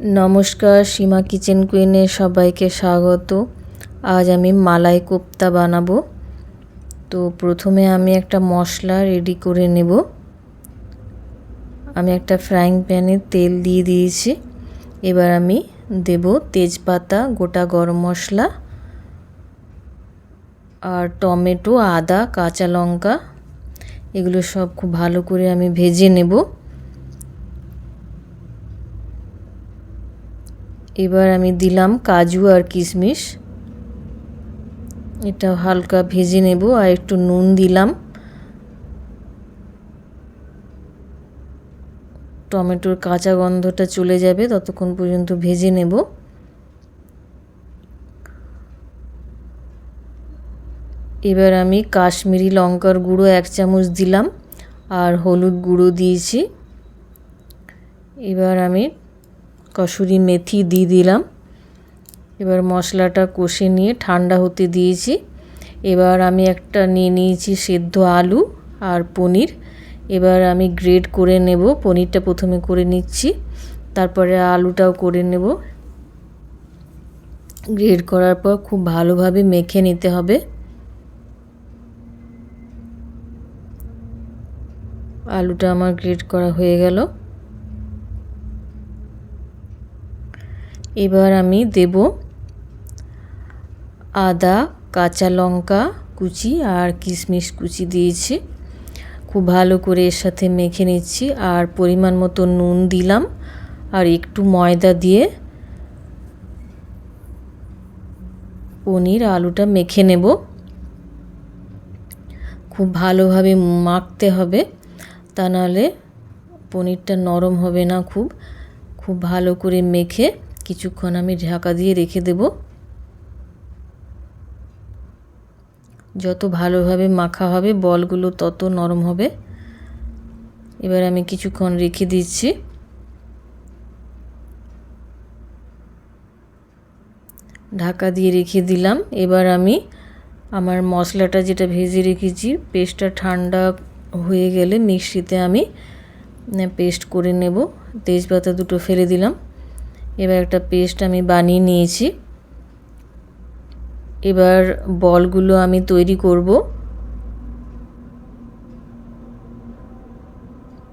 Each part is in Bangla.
নমস্কার, সীমা কিচেন কুইনে সবাইকে স্বাগত। আজ আমি মালাই কোপ্তা বানাবো। তো প্রথমে আমি একটা মশলা রেডি করে নেব। আমি একটা ফ্রাইং প্যানে তেল দিয়ে দিয়েছি। এবার আমি দেব তেজপাতা, গোটা গরম মশলা আর টমেটো, আদা, কাঁচা লঙ্কা। এগুলো সব খুব ভালো করে আমি ভেজে নেব। এবার আমি দিলাম কাজু আর কিশমিশ। এটা হালকা ভেজে নেব আর একটু নুন দিলাম। টমেটোর কাঁচা গন্ধটা চলে যাবে, ততক্ষণ পর্যন্ত ভেজে নেব। এবার আমি কাশ্মীরি লঙ্কার গুঁড়ো এক চামচ দিলাম আর হলুদ গুঁড়ো দিয়েছি। এবার আমি কসুরি মেথি দিয়ে দিলাম। এবার মশলাটা কষে নিয়ে ঠান্ডা হতে দিয়েছি। এবার আমি একটা নিয়ে নিয়েছি সেদ্ধ আলু আর পনির। এবার আমি গ্রেড করে নেব, পনিরটা প্রথমে করে নিচ্ছি, তারপরে আলুটাও করে নেব। গ্রেড করার পর খুব ভালোভাবে মেখে নিতে হবে। আলুটা আমার গ্রেড করা হয়ে গেল। এবার আমি দেব আদা, কাঁচা লঙ্কা কুচি আর কিশমিশ কুচি দিয়েছি। খুব ভালো করে এর সাথে মেখে নিচ্ছি। আর পরিমাণ মতো নুন দিলাম। আর একটু ময়দা দিয়ে পনির আলুটা মেখে নেব। খুব ভালোভাবে মাখতে হবে। তা নাহলে পনিরটা নরম হবে না খুব। খুব ভালো করে মেখে কিছুক্ষণ আমি ঢাকা দিয়ে রেখে দেব। যত ভালোভাবে মাখা হবে, বলগুলো তত নরম হবে। এবার আমি কিছুক্ষণ রেখে দিচ্ছি। ঢাকা দিয়ে রেখে দিলাম। এবার আমি আমার মশলাটা যেটা ভেজে রেখেছি, পেস্টটা ঠান্ডা হয়ে গেলে মিক্সিতে আমি পেস্ট করে নেব। তেজপাতা দুটো ফেলে দিলাম। এবার একটা পেস্ট আমি বানিয়ে নিয়েছি। এবার বলগুলো আমি তৈরি করব।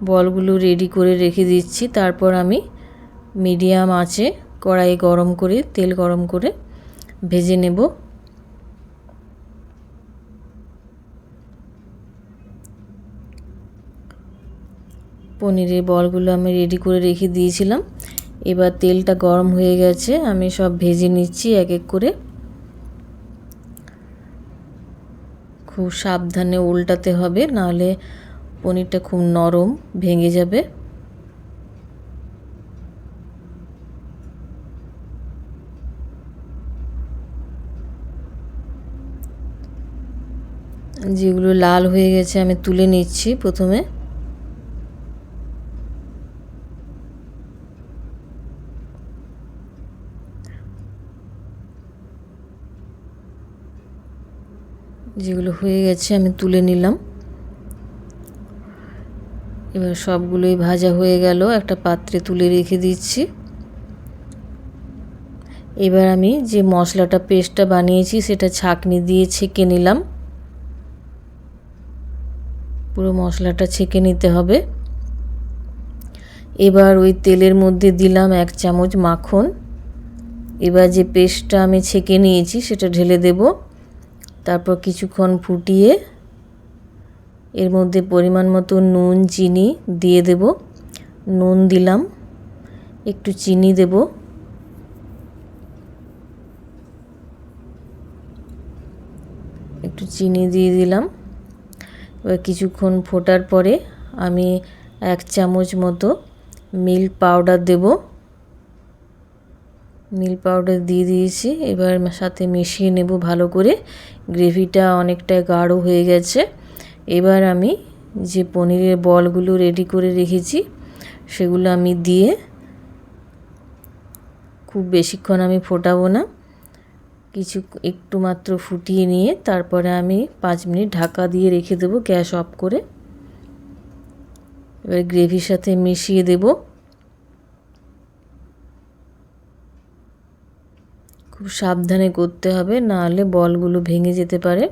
বলগুলো রেডি করে রেখে দিচ্ছি। তারপর আমি মিডিয়াম আঁচে কড়াই গরম করে, তেল গরম করে ভেজে নেব। পনিরের বলগুলো আমি রেডি করে রেখে দিয়েছিলাম। এবার তেলটা গরম হয়ে গেছে, আমি সব ভেজে নিচ্ছি এক এক করে। খুব সাবধানে উল্টাতে হবে, নাহলে পনিরটা খুব নরম ভেঙে যাবে। যেগুলো লাল হয়ে গেছে আমি তুলে নিচ্ছি প্রথমে। যেগুলো হয়ে গেছে আমি তুলে নিলাম। এবার সবগুলোই ভাজা হয়ে গেল, একটা পাত্রে তুলে রেখে দিচ্ছি। এবার আমি যে মশলাটা, পেস্টটা বানিয়েছি, সেটা ছাকনি দিয়ে ছেঁকে নিলাম। পুরো মশলাটা ছেঁকে নিতে হবে। এবার ওই তেলের মধ্যে দিলাম এক চামচ মাখন। এবার যে পেস্টটা আমি ছেঁকে নিয়েছি, সেটা ঢেলে দেবো। তারপর কিছুক্ষণ ফুটিয়ে এর মধ্যে পরিমাণ মতো নুন, চিনি দিয়ে দেব। নুন দিলাম। একটু চিনি দেব। একটু চিনি দিয়ে দিলাম। এবার কিছুক্ষণ ফোটার পরে আমি এক চামচ মতো মিল্ক পাউডার দেবো। মিল্ক পাউডার দিয়ে দিয়েছি। এবার সাথে মিশিয়ে নেব ভালো করে। গ্রেভিটা অনেকটা গাঢ় হয়ে গেছে। এবার আমি যে পনিরের বলগুলো রেডি করে রেখেছি, সেগুলো আমি দিয়ে খুব বেশিক্ষণ আমি ফোটাবো না। কিছু একটু মাত্র ফুটিয়ে নিয়ে তারপরে আমি পাঁচ মিনিট ঢাকা দিয়ে রেখে দেবো গ্যাস অফ করে। এবার গ্রেভির সাথে মিশিয়ে দেবো। খুব সাবধানে করতে হবে, নাহলে বলগুলো ভেঙে যেতে পারে।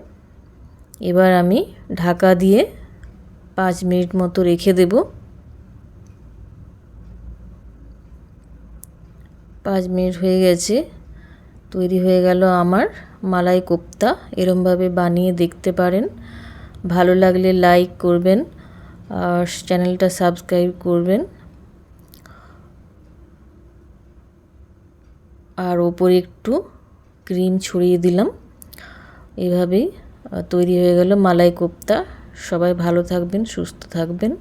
এবার আমি ঢাকা দিয়ে পাঁচ মিনিট মতো রেখে দেব। পাঁচ মিনিট হয়ে গেছে, তৈরি হয়ে গেল আমার মালাই কোপ্তা। এরমভাবে বানিয়ে দেখতে পারেন। ভালো লাগলে লাইক করবেন আর চ্যানেলটা সাবস্ক্রাইব করবেন। আর ওপরে একটু ক্রিম ছড়িয়ে দিলাম। এভাবেই তৈরি হয়ে গেল মালাই কোপ্তা। সবাই ভালো থাকবেন, সুস্থ থাকবেন।